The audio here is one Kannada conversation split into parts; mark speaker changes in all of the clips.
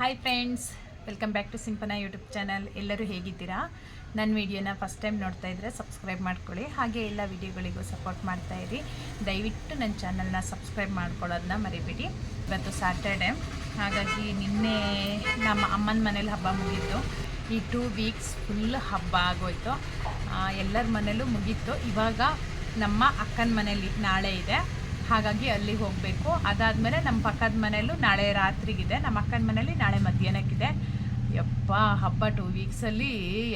Speaker 1: Hi friends welcome back to Simpana YouTube channel ಎಲ್ಲರೂ ಹೇಗಿದ್ದೀರಾ? ನನ್ನ ವಿಡಿಯೋನ ಫಸ್ಟ್ ಟೈಮ್ ನೋಡ್ತಾ ಇದ್ದರೆ ಸಬ್ಸ್ಕ್ರೈಬ್ ಮಾಡ್ಕೊಳ್ಳಿ. ಹಾಗೆ ಎಲ್ಲ ವಿಡಿಯೋಗಳಿಗೂ ಸಪೋರ್ಟ್ ಮಾಡ್ತಾ ಇರಿ. ದಯವಿಟ್ಟು ನನ್ನ ಚಾನಲ್ನ ಸಬ್ಸ್ಕ್ರೈಬ್ ಮಾಡ್ಕೊಳ್ಳೋದನ್ನ ಮರಿಬೇಡಿ. ಇವತ್ತು ಸ್ಯಾಟರ್ಡೆ ಹಾಗಾಗಿ ನಿನ್ನೆ ನಮ್ಮ ಅಮ್ಮನ ಮನೇಲಿ ಹಬ್ಬ ಮುಗೀತು ಈ ಟೂ ವೀಕ್ಸ್ ಫುಲ್ ಹಬ್ಬ ಆಗೋಯ್ತು. ಎಲ್ಲರ ಮನೇಲೂ ಮುಗೀತು. ಇವಾಗ ನಮ್ಮ ಅಕ್ಕನ ಮನೇಲಿ ನಾಳೆ ಇದೆ. ಹಾಗಾಗಿ ಅಲ್ಲಿಗೆ ಹೋಗಬೇಕು. ಅದಾದಮೇಲೆ ನಮ್ಮ ಪಕ್ಕದ ಮನೆಯಲ್ಲೂ ನಾಳೆ ರಾತ್ರಿಗಿದೆ. ನಮ್ಮ ಅಕ್ಕನ ಮನೇಲಿ ನಾಳೆ ಮಧ್ಯಾಹ್ನಕ್ಕಿದೆ. ಯಪ್ಪ, ಹಬ್ಬ ಟೂ ವೀಕ್ಸಲ್ಲಿ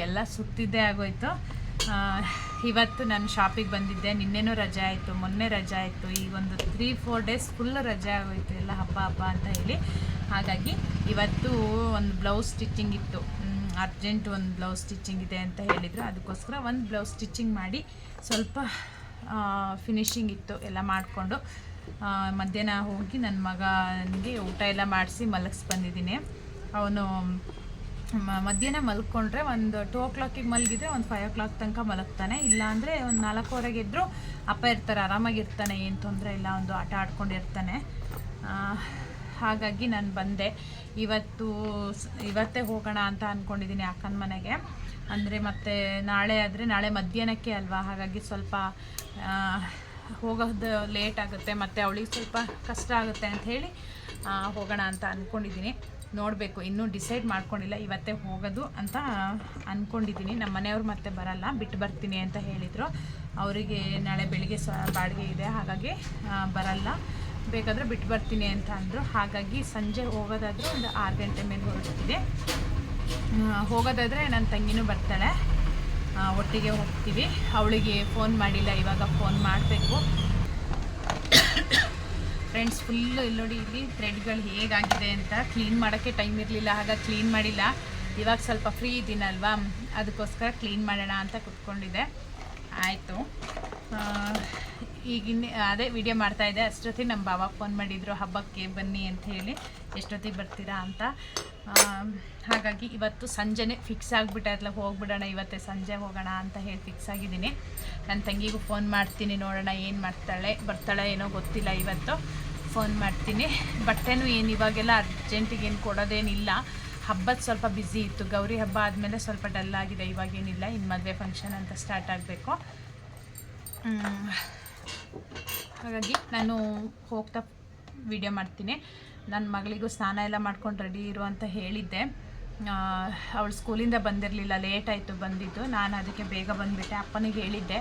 Speaker 1: ಎಲ್ಲ ಸುತ್ತಿದ್ದೇ ಆಗೋಯ್ತು. ಇವತ್ತು ನಾನು ಶಾಪಿಗೆ ಬಂದಿದ್ದೆ. ನಿನ್ನೆನೂ ರಜೆ ಆಯಿತು. ಮೊನ್ನೆ ರಜೆ ಆಯಿತು. ಈಗ ಒಂದು ತ್ರೀ ಫೋರ್ ಡೇಸ್ ಫುಲ್ ರಜೆ ಆಗೋಯ್ತು. ಎಲ್ಲ ಹಬ್ಬ ಹಬ್ಬ ಅಂತ ಹೇಳಿ. ಹಾಗಾಗಿ ಇವತ್ತು ಒಂದು ಬ್ಲೌಸ್ ಸ್ಟಿಚಿಂಗ್ ಇತ್ತು. ಅರ್ಜೆಂಟ್ ಒಂದು ಬ್ಲೌಸ್ ಸ್ಟಿಚಿಂಗ್ ಇದೆ ಅಂತ ಹೇಳಿದರು. ಅದಕ್ಕೋಸ್ಕರ ಒಂದು ಬ್ಲೌಸ್ ಸ್ಟಿಚಿಂಗ್ ಮಾಡಿ ಸ್ವಲ್ಪ ಫಿನಿಶಿಂಗ್ ಇತ್ತು ಎಲ್ಲ ಮಾಡಿಕೊಂಡು ಮಧ್ಯಾಹ್ನ ಹೋಗಿ ನನ್ನ ಮಗನಿಗೆ ಊಟ ಎಲ್ಲ ಮಾಡಿಸಿ ಮಲಗಿಸಿ ಬಂದಿದ್ದೀನಿ. ಅವನು ಮಧ್ಯಾಹ್ನ ಮಲ್ಕೊಂಡ್ರೆ ಒಂದು ಟೂ ಓ ಕ್ಲಾಕಿಗೆ ಮಲಗಿದ್ರೆ ಒಂದು ಫೈವ್ ಓ ಕ್ಲಾಕ್ ತನಕ ಮಲಗ್ತಾನೆ. ಇಲ್ಲಾಂದರೆ ಒಂದು ನಾಲ್ಕೂವರೆಗೆ ಇದ್ದರೂ ಅಪ್ಪ ಇರ್ತಾರೆ, ಆರಾಮಾಗಿರ್ತಾನೆ, ಏನು ತೊಂದರೆ ಇಲ್ಲ, ಒಂದು ಆಟ ಆಡ್ಕೊಂಡಿರ್ತಾನೆ. ಹಾಗಾಗಿ ನಾನು ಬಂದೆ. ಇವತ್ತು ಇವತ್ತೇ ಹೋಗೋಣ ಅಂತ ಅಂದ್ಕೊಂಡಿದ್ದೀನಿ ಅಕ್ಕನ ಮನೆಗೆ. ಅಂದರೆ ಮತ್ತೆ ನಾಳೆ ಆದರೆ ನಾಳೆ ಮಧ್ಯಾಹ್ನಕ್ಕೆ ಅಲ್ವಾ? ಹಾಗಾಗಿ ಸ್ವಲ್ಪ ಹೋಗೋದು ಲೇಟ್ ಆಗುತ್ತೆ. ಮತ್ತು ಅವಳಿಗೆ ಸ್ವಲ್ಪ ಕಷ್ಟ ಆಗುತ್ತೆ ಅಂತ ಹೇಳಿ ಹೋಗೋಣ ಅಂತ ಅಂದ್ಕೊಂಡಿದ್ದೀನಿ ನೋಡಬೇಕು. ಇನ್ನೂ ಡಿಸೈಡ್ ಮಾಡ್ಕೊಂಡಿಲ್ಲ ಇವತ್ತೇ ಹೋಗೋದು ಅಂತ ಅಂದ್ಕೊಂಡಿದ್ದೀನಿ ನಮ್ಮ ಮನೆಯವ್ರು ಮತ್ತೆ ಬರಲ್ಲ, ಬಿಟ್ಟು ಬರ್ತೀನಿ ಅಂತ ಹೇಳಿದರು. ಅವರಿಗೆ ನಾಳೆ ಬೆಳಿಗ್ಗೆ ಸ, ಬಾಡಿಗೆ ಇದೆ. ಹಾಗಾಗಿ ಬರಲ್ಲ. ಬೇಕಾದರೆ ಬಿಟ್ಟು ಬರ್ತೀನಿ ಅಂತ ಅಂದರು. ಹಾಗಾಗಿ ಸಂಜೆ ಹೋಗೋದಾದರೆ ಒಂದು ಆರು ಗಂಟೆ ಮೇಲೆ ಹೊರಡ್ತಿದೆ ಹೋಗೋದಾದರೆ ನನ್ನ ತಂಗಿನೂ ಬರ್ತಾಳೆ. ಒಟ್ಟಿಗೆ ಹೋಗ್ತೀವಿ. ಅವಳಿಗೆ ಫೋನ್ ಮಾಡಿಲ್ಲ, ಇವಾಗ ಫೋನ್ ಮಾಡಬೇಕು. ಫ್ರೆಂಡ್ಸ್ ಫುಲ್ಲು ಇಲ್ಲಿ ನೋಡಿ, ಇಲ್ಲಿ ಥ್ರೆಡ್ಗಳು ಹೇಗಾಗಿದೆ ಅಂತ ಕ್ಲೀನ್ ಮಾಡೋಕ್ಕೆ ಟೈಮ್ ಇರಲಿಲ್ಲ ಹಾಗಾಗಿ ಕ್ಲೀನ್ ಮಾಡಿಲ್ಲ. ಇವಾಗ ಸ್ವಲ್ಪ ಫ್ರೀ ಇದ್ದೀನಲ್ವಾ ಅದಕ್ಕೋಸ್ಕರ ಕ್ಲೀನ್ ಮಾಡೋಣ ಅಂತ ಕುತ್ಕೊಂಡಿದ್ದೆ. ಆಯಿತು. ಈಗಿನ ಅದೇ ವಿಡಿಯೋ ಮಾಡ್ತಾಯಿದ್ದೆ ಅಷ್ಟೊತ್ತಿಗೆ ನಮ್ಮ ಬಾಬಾ ಫೋನ್ ಮಾಡಿದ್ರು, ಹಬ್ಬಕ್ಕೆ ಬನ್ನಿ ಅಂತ ಹೇಳಿ. ಎಷ್ಟೊತ್ತಿಗೆ ಬರ್ತೀರಾ ಅಂತ. ಹಾಗಾಗಿ ಇವತ್ತು ಸಂಜೆನೇ ಫಿಕ್ಸ್ ಆಗಿಬಿಟ್ಟೆ ಹೋಗ್ಬಿಡೋಣ ಇವತ್ತೇ ಸಂಜೆ ಹೋಗೋಣ ಅಂತ ಹೇಳಿ ಫಿಕ್ಸ್ ಆಗಿದ್ದೀನಿ. ನನ್ನ ತಂಗಿಗೂ ಫೋನ್ ಮಾಡ್ತೀನಿ, ನೋಡೋಣ ಏನು ಮಾಡ್ತಾಳೆ, ಬರ್ತಾಳೆ ಏನೋ ಗೊತ್ತಿಲ್ಲ ಇವತ್ತು. ಫೋನ್ ಮಾಡ್ತೀನಿ. ಬಟ್ಟೆನೂ ಏನು, ಇವಾಗೆಲ್ಲ ಅರ್ಜೆಂಟಿಗೆ ಏನು ಕೊಡೋದೇನಿಲ್ಲ. ಹಬ್ಬದ ಸ್ವಲ್ಪ ಬ್ಯುಸಿ ಇತ್ತು. ಗೌರಿ ಹಬ್ಬ ಆದಮೇಲೆ ಸ್ವಲ್ಪ ಡಲ್ ಆಗಿದೆ. ಇವಾಗೇನಿಲ್ಲ. ಇನ್ನು ಮದುವೆ ಫಂಕ್ಷನ್ ಅಂತ ಸ್ಟಾರ್ಟ್ ಆಗಬೇಕು. ಹಾಗಾಗಿ ನಾನು ಹೋಗ್ತಾ ವಿಡಿಯೋ ಮಾಡ್ತೀನಿ. ನನ್ನ ಮಗಳಿಗೂ ಸ್ನಾನ ಎಲ್ಲ ಮಾಡ್ಕೊಂಡು ರೆಡಿ ಇರು ಅಂತ ಹೇಳಿದ್ದೆ. ಅವಳು ಸ್ಕೂಲಿಂದ ಬಂದಿರಲಿಲ್ಲ. ಲೇಟ್ ಆಯಿತು ಬಂದಿದ್ದು. ನಾನು ಅದಕ್ಕೆ ಬೇಗ ಬಂದುಬಿಟ್ಟೆ. ಅಪ್ಪನಿಗೆ ಹೇಳಿದ್ದೆ.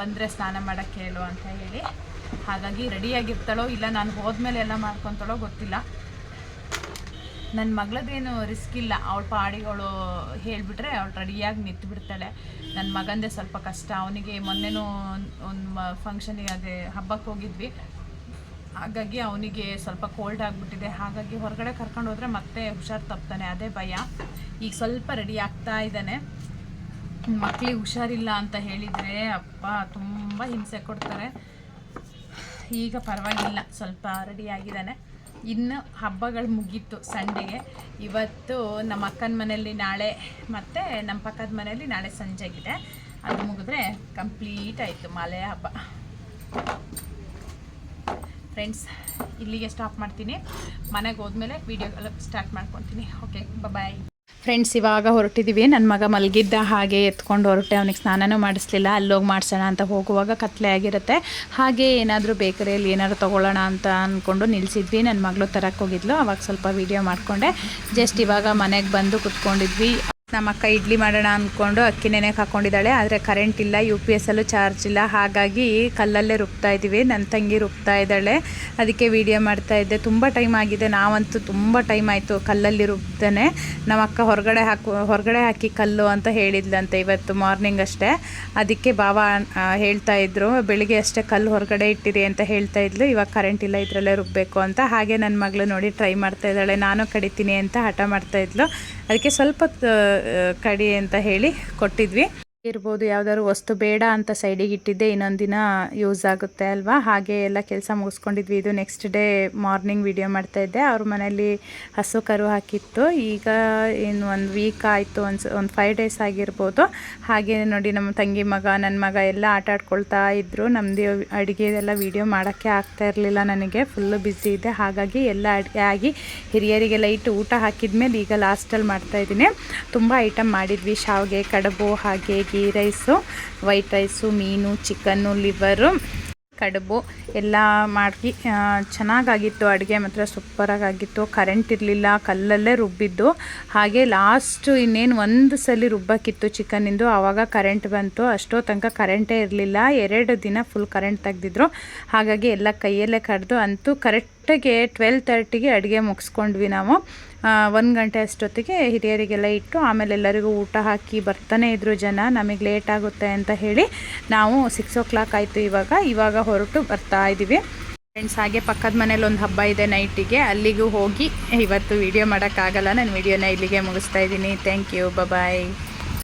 Speaker 1: ಬಂದರೆ ಸ್ನಾನ ಮಾಡೋಕ್ಕೆ ಹೇಳು ಅಂತ ಹೇಳಿ. ಹಾಗಾಗಿ ರೆಡಿಯಾಗಿರ್ತಾಳೋ ಇಲ್ಲ, ನಾನು ಹೋದ್ಮೇಲೆ ಎಲ್ಲ ಮಾಡ್ಕೊತಾಳೋ ಗೊತ್ತಿಲ್ಲ. ನನ್ನ ಮಗಳದೇನು ರಿಸ್ಕ್ ಇಲ್ಲ. ಅವಳ ಪಾಡಿಗಳು ಹೇಳಿಬಿಟ್ರೆ ಅವಳು ರೆಡಿಯಾಗಿ ನಿಂತು ಬಿಡ್ತಾಳೆ ನನ್ನ ಮಗಂದೇ ಸ್ವಲ್ಪ ಕಷ್ಟ. ಅವನಿಗೆ ಮೊನ್ನೆನೂ ಒಂದು ಫಂಕ್ಷನಿಗೆ ಅದೇ ಹಬ್ಬಕ್ಕೆ ಹೋಗಿದ್ವಿ. ಹಾಗಾಗಿ ಅವನಿಗೆ ಸ್ವಲ್ಪ ಕೋಲ್ಡ್ ಆಗಿಬಿಟ್ಟಿದೆ. ಹಾಗಾಗಿ ಹೊರಗಡೆ ಕರ್ಕೊಂಡು ಹೋದರೆ ಮತ್ತೆ ಹುಷಾರು ತಪ್ತಾನೆ. ಅದೇ ಭಯ. ಈಗ ಸ್ವಲ್ಪ ರೆಡಿ ಆಗ್ತಾ ಇದ್ದಾನೆ. ಮಕ್ಕಳಿಗೆ ಹುಷಾರಿಲ್ಲ ಅಂತ ಹೇಳಿದರೆ ಅಪ್ಪ ತುಂಬ ಹಿಂಸೆ ಕೊಡ್ತಾರೆ. ಈಗ ಪರವಾಗಿಲ್ಲ. ಸ್ವಲ್ಪ ರೆಡಿ ಆಗಿದ್ದಾನೆ. ಇನ್ನು ಹಬ್ಬಗಳು ಮುಗೀತು ಸಂಡೆಗೆ. ಇವತ್ತು ನಮ್ಮ ಅಕ್ಕನ ಮನೆಯಲ್ಲಿ ನಾಳೆ ಮತ್ತು ನಮ್ಮ ಪಕ್ಕದ ಮನೆಯಲ್ಲಿ ನಾಳೆ ಸಂಜೆಗಿದೆ. ಅದು ಮುಗಿದ್ರೆ ಕಂಪ್ಲೀಟ್ ಆಯಿತು ಮಾಲೆ ಹಬ್ಬ. ಫ್ರೆಂಡ್ಸ್ ಇಲ್ಲಿಗೆ ಸ್ಟಾಪ್ ಮಾಡ್ತೀನಿ. ಮನೆಗೆ ಹೋದ್ಮೇಲೆ ವೀಡಿಯೋಗಳು ಸ್ಟಾರ್ಟ್ ಮಾಡ್ಕೊತೀನಿ. ಓಕೆ ಬಾಯ್ ಫ್ರೆಂಡ್ಸ್ ಇವಾಗ ಹೊರಟಿದ್ದೀವಿ ನನ್ನ ಮಗ ಮಲಗಿದ್ದ ಹಾಗೆ ಎತ್ಕೊಂಡು ಹೊರಟೆ. ಅವನಿಗೆ ಸ್ನಾನನೂ ಮಾಡಿಸ್ಲಿಲ್ಲ. ಅಲ್ಲೋಗಿ ಮಾಡಿಸೋಣ ಅಂತ ಹೋಗುವಾಗ ಕತ್ಲೆ ಆಗಿರುತ್ತೆ. ಹಾಗೆ ಏನಾದರೂ ಬೇಕರಿಯಲ್ಲಿ ಏನಾದ್ರು ತೊಗೊಳ್ಳೋಣ ಅಂತ ಅಂದ್ಕೊಂಡು ನಿಲ್ಲಿಸಿದ್ವಿ ನನ್ನ ಮಗಳು ತರಕ್ಕೆ ಹೋಗಿದ್ಲು. ಅವಾಗ ಸ್ವಲ್ಪ ವೀಡಿಯೋ ಮಾಡಿಕೊಂಡೆ. ಜಸ್ಟ್ ಇವಾಗ ಮನೆಗೆ ಬಂದು ಕುತ್ಕೊಂಡಿದ್ವಿ. ನಮ್ಮ ಅಕ್ಕ ಇಡ್ಲಿ ಮಾಡೋಣ ಅಂದ್ಕೊಂಡು ಅಕ್ಕಿ ನೆನೆಗೆ ಹಾಕ್ಕೊಂಡಿದ್ದಾಳೆ ಆದರೆ ಕರೆಂಟ್ ಇಲ್ಲ ಯು ಪಿ ಎಸ್ ಅಲ್ಲೂ ಚಾರ್ಜ್ ಇಲ್ಲ. ಹಾಗಾಗಿ ಕಲ್ಲಲ್ಲೇ ರುಬ್ತಾ ಇದ್ದೀವಿ. ನನ್ನ ತಂಗಿ ರುಬ್ತಾ ಇದ್ದಾಳೆ. ಅದಕ್ಕೆ ವಿಡಿಯೋ ಮಾಡ್ತಾ ಇದ್ದೆ. ತುಂಬ ಟೈಮ್ ಆಗಿದೆ. ನಾವಂತೂ ತುಂಬ ಟೈಮ್ ಆಯಿತು ಕಲ್ಲಲ್ಲಿ ರುಬ್ತಾನೆ. ನಮ್ಮ ಅಕ್ಕ ಹೊರಗಡೆ ಹಾಕು, ಹೊರಗಡೆ ಹಾಕಿ ಕಲ್ಲು ಅಂತ ಹೇಳಿದ್ಲಂತೆ ಇವತ್ತು ಮಾರ್ನಿಂಗ್ ಅಷ್ಟೇ. ಅದಕ್ಕೆ ಬಾವ ಹೇಳ್ತಾ ಇದ್ರು, ಬೆಳಿಗ್ಗೆ ಅಷ್ಟೇ ಕಲ್ಲು ಹೊರಗಡೆ ಇಟ್ಟಿರಿ ಅಂತ ಹೇಳ್ತಾ ಇದ್ಲು. ಇವಾಗ ಕರೆಂಟ್ ಇಲ್ಲ, ಇದರಲ್ಲೇ ರುಬ್ಬಬೇಕು ಅಂತ. ಹಾಗೆ ನನ್ನ ಮಗಳು ನೋಡಿ ಟ್ರೈ ಮಾಡ್ತಾ ಇದ್ದಾಳೆ. ನಾನು ಕಡಿತೀನಿ ಅಂತ ಹಠ ಮಾಡ್ತಾ ಇದ್ಲು. ಅದಕ್ಕೆ ಸ್ವಲ್ಪ ಕಡಿ ಅಂತ ಹೇಳಿ ಕೊಟ್ಟಿದ್ವಿ. ಇರ್ಬೋದು, ಯಾವ್ದಾದ್ರು ವಸ್ತು ಬೇಡ ಅಂತ ಸೈಡಿಗೆ ಇಟ್ಟಿದ್ದೆ ಇನ್ನೊಂದು ದಿನ ಯೂಸ್ ಆಗುತ್ತೆ ಅಲ್ವಾ? ಹಾಗೆ ಎಲ್ಲ ಕೆಲಸ ಮುಗಿಸ್ಕೊಂಡಿದ್ವಿ. ಇದು ನೆಕ್ಸ್ಟ್ ಡೇ ಮಾರ್ನಿಂಗ್ ವಿಡಿಯೋ ಮಾಡ್ತಾ ಇದ್ದೆ. ಅವ್ರ ಮನೇಲಿ ಹಸು ಕರು ಹಾಕಿತ್ತು. ಈಗ ಏನು ಒಂದು ವೀಕ್ ಆಯಿತು, ಒಂದು ಒಂದು ಫೈವ್ ಡೇಸ್ ಆಗಿರ್ಬೋದು. ಹಾಗೆ ನೋಡಿ ನಮ್ಮ ತಂಗಿ ಮಗ ನನ್ನ ಮಗ ಎಲ್ಲ ಆಟ ಆಡ್ಕೊಳ್ತಾ ಇದ್ದರು ನಮ್ಮದು ಅಡುಗೆದೆಲ್ಲ ವಿಡಿಯೋ ಮಾಡೋಕ್ಕೆ ಆಗ್ತಾ ಇರಲಿಲ್ಲ ನನಗೆ. ಫುಲ್ಲು ಬ್ಯುಸಿ ಇದೆ. ಹಾಗಾಗಿ ಎಲ್ಲ ಅಡುಗೆ ಆಗಿ ಹಿರಿಯರಿಗೆ ಲೈಟ್ ಊಟ ಹಾಕಿದ್ಮೇಲೆ ಈಗ ಲಾಸ್ಟಲ್ಲಿ ಮಾಡ್ತಾಯಿದ್ದೀನಿ ತುಂಬ ಐಟಮ್ ಮಾಡಿದ್ವಿ. ಶಾವಿಗೆ, ಕಡುಬು, ಹಾಗೆ ಗೀ ರೈಸು, ವೈಟ್ ರೈಸು, ಮೀನು, ಚಿಕನ್ನು, ಲಿವರು, ಕಡುಬು ಎಲ್ಲ ಮಾಡಿ ಚೆನ್ನಾಗಾಗಿತ್ತು. ಅಡುಗೆ ಮಾತ್ರ ಸೂಪರಾಗಿತ್ತು ಕರೆಂಟ್ ಇರಲಿಲ್ಲ, ಕಲ್ಲಲ್ಲೇ ರುಬ್ಬಿದ್ದು. ಹಾಗೆ ಲಾಸ್ಟು ಇನ್ನೇನು ಒಂದು ಸಲ ರುಬ್ಬಕ್ಕಿತ್ತು ಚಿಕನಿಂದು ಆವಾಗ ಕರೆಂಟ್ ಬಂತು. ಅಷ್ಟೋ ತನಕ ಕರೆಂಟೇ ಇರಲಿಲ್ಲ. ಎರಡು ದಿನ ಫುಲ್ ಕರೆಂಟ್ ತೆಗ್ದಿದ್ರು. ಹಾಗಾಗಿ ಎಲ್ಲ ಕೈಯಲ್ಲೇ ಕಡ್ದು ಅಂತೂ ಕರೆಕ್ಟಾಗಿ ಟ್ವೆಲ್ ತರ್ಟಿಗೆ ಅಡುಗೆ ಮುಗಿಸ್ಕೊಂಡ್ವಿ ನಾವು. ಒಂದು ಗಂಟೆ ಅಷ್ಟೊತ್ತಿಗೆ ಹಿರಿಯರಿಗೆಲ್ಲ ಇಟ್ಟು ಆಮೇಲೆ ಎಲ್ಲರಿಗೂ ಊಟ ಹಾಕಿ ಬರ್ತಾನೆ ಇದ್ರು ಜನ. ನಮಗೆ ಲೇಟ್ ಆಗುತ್ತೆ ಅಂತ ಹೇಳಿ ನಾವು ಸಿಕ್ಸ್ ಓ ಕ್ಲಾಕ್ ಆಯಿತು ಇವಾಗ. ಇವಾಗ ಹೊರಟು ಬರ್ತಾ ಇದ್ದೀವಿ ಫ್ರೆಂಡ್ಸ್ ಹಾಗೆ ಪಕ್ಕದ ಮನೇಲಿ ಒಂದು ಹಬ್ಬ ಇದೆ ನೈಟಿಗೆ ಅಲ್ಲಿಗೂ ಹೋಗಿ ಇವತ್ತು ವಿಡಿಯೋ ಮಾಡೋಕ್ಕಾಗಲ್ಲ. ನಾನು ವೀಡಿಯೋನ ಇಲ್ಲಿಗೆ ಮುಗಿಸ್ತಾ ಇದ್ದೀನಿ. Thank you bye